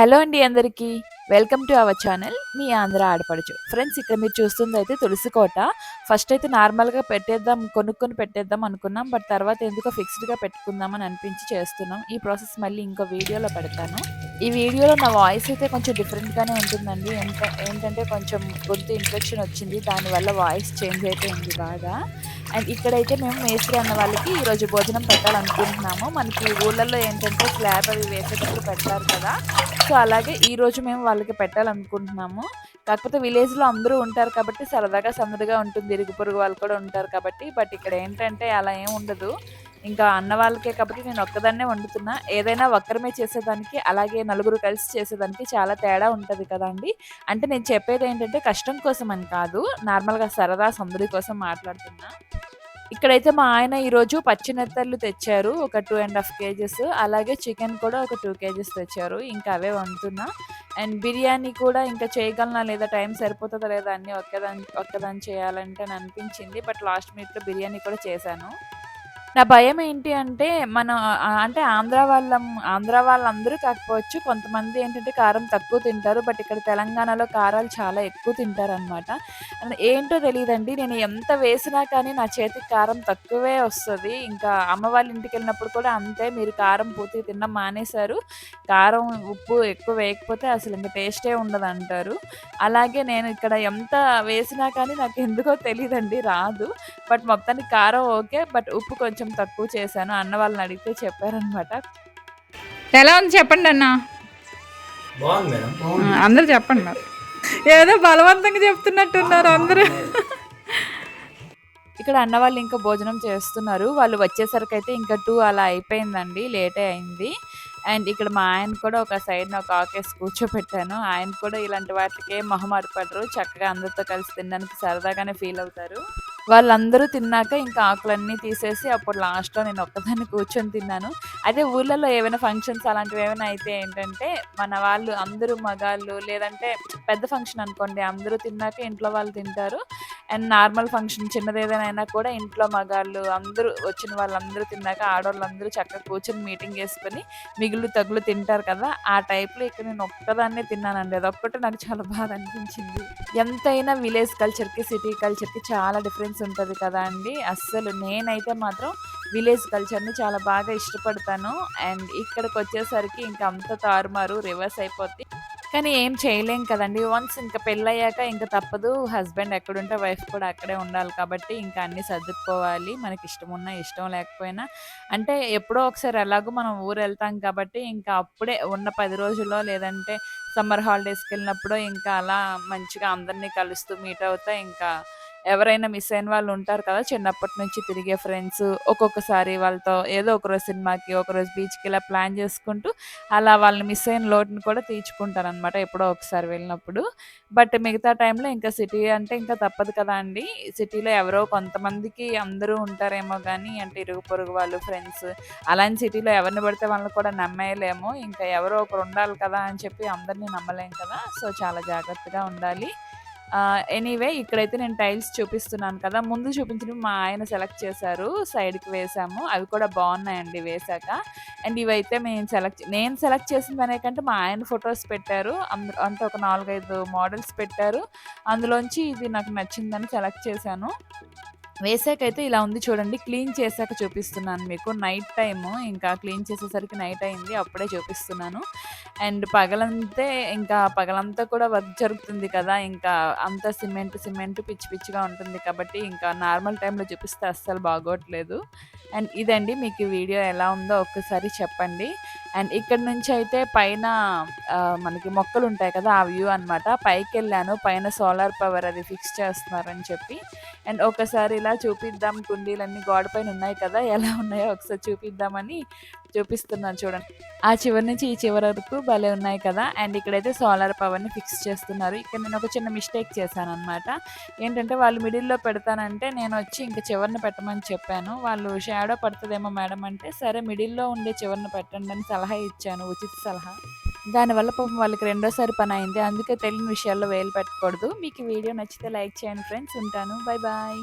Hello అండి అందరికీ. Welcome to our channel. మీ ఆంధ్ర ఆడపడుచు. ఫ్రెండ్స్ ఇక్కడ మీరు చూస్తుంది అయితే తులసి కోట. ఫస్ట్ అయితే నార్మల్గా పెట్టేద్దాం కొనుక్కొని పెట్టేద్దాం అనుకున్నాం. బట్ తర్వాత ఎందుకో ఫిక్స్డ్గా పెట్టుకుందామని అనిపించి చేస్తున్నాం. ఈ ప్రాసెస్ మళ్ళీ ఇంకో వీడియోలో పెడతాను. ఈ వీడియోలో నా వాయిస్ అయితే కొంచెం డిఫరెంట్గానే ఉంటుందండి. ఎంత ఏంటంటే కొంచెం గొంతు ఇన్ఫెక్షన్ వచ్చింది. దానివల్ల వాయిస్ చేంజ్ అయిపోయింది బాగా. అండ్ ఇక్కడైతే మేము మేస్త్రి అన్న వాళ్ళకి ఈరోజు భోజనం పెట్టాలనుకుంటున్నాము. మనకి ఊళ్ళల్లో ఏంటంటే స్లాబ్ అవి వేసేటప్పుడు పెడతారు కదా. సో అలాగే ఈరోజు మేము వాళ్ళకి పెట్టాలనుకుంటున్నాము. కాకపోతే విలేజ్లో అందరూ ఉంటారు కాబట్టి సరదాగా సందడిగా ఉంటుంది. ఇరుగు పొరుగు వాళ్ళు కూడా ఉంటారు కాబట్టి. బట్ ఇక్కడ ఏంటంటే అలా ఏం ఉండదు. ఇంకా అన్న వాళ్ళకే కాబట్టి నేను ఒక్కదాన్నే వండుతున్నా. ఏదైనా ఒక్కరమే చేసేదానికి అలాగే నలుగురు కలిసి చేసేదానికి చాలా తేడా ఉంటుంది కదండి. అంటే నేను చెప్పేది ఏంటంటే కష్టం కోసం అని కాదు నార్మల్గా సరదా సందడి కోసం మాట్లాడుతున్నా. ఇక్కడైతే మా ఆయన ఈరోజు పచ్చినెత్తళ్ళు తెచ్చారు ఒక టూ అండ్ హాఫ్ కేజెస్. అలాగే చికెన్ కూడా ఒక టూ కేజెస్ తెచ్చారు ఇంకా అవే వండుతున్నా. అండ్ బిర్యానీ కూడా ఇంకా చేయగలనా లేదా టైం సరిపోతుందా లేదా అన్నీ ఒక్కదాని ఒక్కదాన్ని చేయాలంటే అని అనిపించింది. బట్ లాస్ట్ మినిట్లో బిర్యానీ కూడా చేశాను. నా భయం ఏంటి అంటే మన అంటే ఆంధ్ర వాళ్ళం ఆంధ్ర వాళ్ళందరూ కాకపోవచ్చు కొంతమంది ఏంటంటే కారం తక్కువ తింటారు బట్ ఇక్కడ తెలంగాణలో కారాలు చాలా ఎక్కువ తింటారనమాట ఏంటో తెలియదండి నేను ఎంత వేసినా కానీ నా చేతికి కారం తక్కువే వస్తుంది. ఇంకా అమ్మ వాళ్ళ ఇంటికి వెళ్ళినప్పుడు కూడా అంతే మీరు కారం పూర్తిగా తినడం మానేశారు. కారం ఉప్పు ఎక్కువ వేయకపోతే అసలు ఇంకా టేస్టే ఉండదు అంటారు అలాగే నేను ఇక్కడ ఎంత వేసినా కానీ నాకు ఎందుకో తెలియదండి రాదు. బట్ మొత్తానికి కారం ఓకే బట్ ఉప్పు కొంచెం కొంచెం తక్కువ చేశాను. అన్న వాళ్ళని అడిగితే చెప్పారనమాట. ఎలా ఉంది? చెప్పండి అన్న. అందరు చెప్పండి మరి. ఏదో బలవంతంగా చెప్తున్నట్టున్నారు అందరూ. ఇక్కడ అన్న వాళ్ళు ఇంకా భోజనం చేస్తున్నారు. వాళ్ళు వచ్చేసరికి అయితే ఇంకా టూ అలా అయిపోయిందండి. లేటే అయింది. అండ్ ఇక్కడ మా ఆయన కూడా ఒక సైడ్ ఒక ఆకేసి కూర్చోపెట్టాను. ఆయన కూడా ఇలాంటి వాటికి మొహమారి పడరు చక్కగా అందరితో కలిసి తినడానికి సరదాగానే ఫీల్ అవుతారు. వాళ్ళందరూ తిన్నాక ఇంకా ఆకులన్నీ తీసేసి అప్పుడు లాస్ట్లో నేను ఒక్కదాన్ని కూర్చొని తిన్నాను. అదే ఊళ్ళలో ఏమైనా ఫంక్షన్స్ అలాంటివి ఏమైనా అయితే ఏంటంటే మన వాళ్ళు అందరూ మగాళ్ళు లేదంటే పెద్ద ఫంక్షన్ అనుకోండి అందరూ తిన్నాక ఇంట్లో వాళ్ళు తింటారు. అండ్ నార్మల్ ఫంక్షన్ చిన్నది ఏదైనా కూడా ఇంట్లో మగాళ్ళు అందరూ వచ్చిన వాళ్ళందరూ తిన్నాక ఆడవాళ్ళందరూ చక్కగా కూర్చొని మీటింగ్ చేసుకొని మిగులు తగులు తింటారు కదా ఆ టైప్లో ఇక్కడ నేను ఒక్కదాన్నే తిన్నానండి. అదొక్కటి నాకు చాలా బాధ అనిపించింది. ఎంతైనా విలేజ్ కల్చర్కి సిటీ కల్చర్కి చాలా డిఫరెన్స్ ఉంటుంది కదా అండి. అస్సలు నేనైతే మాత్రం విలేజ్ కల్చర్ని చాలా బాగా ఇష్టపడతాను. అండ్ ఇక్కడికి వచ్చేసరికి ఇంకా అంత తారుమారు రివర్స్ అయిపోద్ది. కానీ ఏం చేయలేం కదండి. వన్స్ ఇంకా పెళ్ళయ్యాక ఇంకా తప్పదు. హస్బెండ్ ఎక్కడుంటే వైఫ్ కూడా అక్కడే ఉండాలి కాబట్టి ఇంకా అన్నీ సర్దుకుపోవాలి. మనకి ఇష్టం ఉన్నా ఇష్టం లేకపోయినా. అంటే ఎప్పుడో ఒకసారి ఎలాగో మనం ఊరు వెళ్తాం కాబట్టి ఇంకా అప్పుడే ఉన్న పది రోజుల్లో లేదంటే సమ్మర్ హాలిడేస్కి వెళ్ళినప్పుడు ఇంకా అలా మంచిగా అందరినీ కలుస్తూ మీట్ అవుతా ఇంకా ఎవరైనా మిస్ అయిన వాళ్ళు ఉంటారు కదా చిన్నప్పటి నుంచి తిరిగే ఫ్రెండ్స్ ఒక్కొక్కసారి వాళ్ళతో ఏదో ఒకరోజు సినిమాకి ఒకరోజు బీచ్కి ఇలా ప్లాన్ చేసుకుంటూ అలా వాళ్ళని మిస్ అయిన లోటుని కూడా తీర్చుకుంటారనమాట ఎప్పుడో ఒకసారి వెళ్ళినప్పుడు. బట్ మిగతా టైంలో ఇంకా సిటీ అంటే ఇంకా తప్పదు కదా అండి. సిటీలో ఎవరో కొంతమందికి అందరూ ఉంటారేమో కానీ అంటే ఇరుగు పొరుగు వాళ్ళు ఫ్రెండ్స్ అలాంటి సిటీలో ఎవరిని పడితే వాళ్ళని కూడా నమ్మేయలేము. ఇంకా ఎవరో ఒకరు ఉండాలి కదా అని చెప్పి అందరినీ నమ్మలేం కదా. సో చాలా జాగ్రత్తగా ఉండాలి. ఎనీవే ఇక్కడైతే నేను టైల్స్ చూపిస్తున్నాను కదా. ముందు చూపించిన మా ఆయన సెలెక్ట్ చేశారు. సైడ్కి వేసాము. అవి కూడా బాగున్నాయండి వేశాక అండ్ ఇవైతే మేము సెలెక్ట్ నేను సెలెక్ట్ చేసిన దాని కంటే మా ఆయన ఫొటోస్ పెట్టారు. అంటే ఒక నాలుగైదు మోడల్స్ పెట్టారు. అందులోంచి ఇది నాకు నచ్చిందని సెలెక్ట్ చేశాను. వేసాకైతే ఇలా ఉంది చూడండి. క్లీన్ చేశాక చూపిస్తున్నాను మీకు. నైట్ టైము ఇంకా క్లీన్ చేసేసరికి నైట్ అయింది. అప్పుడే చూపిస్తున్నాను. అండ్ పగలంతే ఇంకా పగలంతా కూడా వర్క్ జరుగుతుంది కదా ఇంకా అంత సిమెంట్ సిమెంట్ పిచ్చి పిచ్చిగా ఉంటుంది కాబట్టి ఇంకా నార్మల్ టైంలో చూపిస్తే అస్సలు బాగోట్లేదు. అండ్ ఇదండి మీకు వీడియో ఎలా ఉందో ఒక్కసారి చెప్పండి. అండ్ ఇక్కడ నుంచి అయితే పైన మనకి మొక్కలు ఉంటాయి కదా ఆ వ్యూ అనమాట పైకి వెళ్ళాను పైన సోలార్ పవర్ అది ఫిక్స్ చేస్తున్నారని చెప్పి. అండ్ ఒకసారి ఇలా చూపిద్దాం కుండీలన్నీ గోడ పైన ఉన్నాయి కదా ఎలా ఉన్నాయో ఒకసారి చూపిద్దామని చూపిస్తున్నాను చూడండి. ఆ చివరి నుంచి ఈ చివరి వరకు భలే ఉన్నాయి కదా అండ్ ఇక్కడైతే సోలార్ పవర్ని ఫిక్స్ చేస్తున్నారు. ఇక్కడ నేను ఒక చిన్న మిస్టేక్ చేశాను అనమాట ఏంటంటే వాళ్ళు మిడిల్లో పెడతానంటే నేను వచ్చి ఇంకా చివరిని పెట్టమని చెప్పాను. వాళ్ళు షాడో పడుతుందేమో మేడం అంటే సరే మిడిల్లో ఉండే చివరిని పెట్టండి అని సలహా ఇచ్చాను ఉచిత సలహా. దానివల్ల పాపం వాళ్ళకి రెండోసారి పని అయింది. అందుకే తెలియని విషయాల్లో వేలు పెట్టకూడదు. మీకు వీడియో నచ్చితే లైక్ చేయండి ఫ్రెండ్స్. ఉంటాను. Bye bye.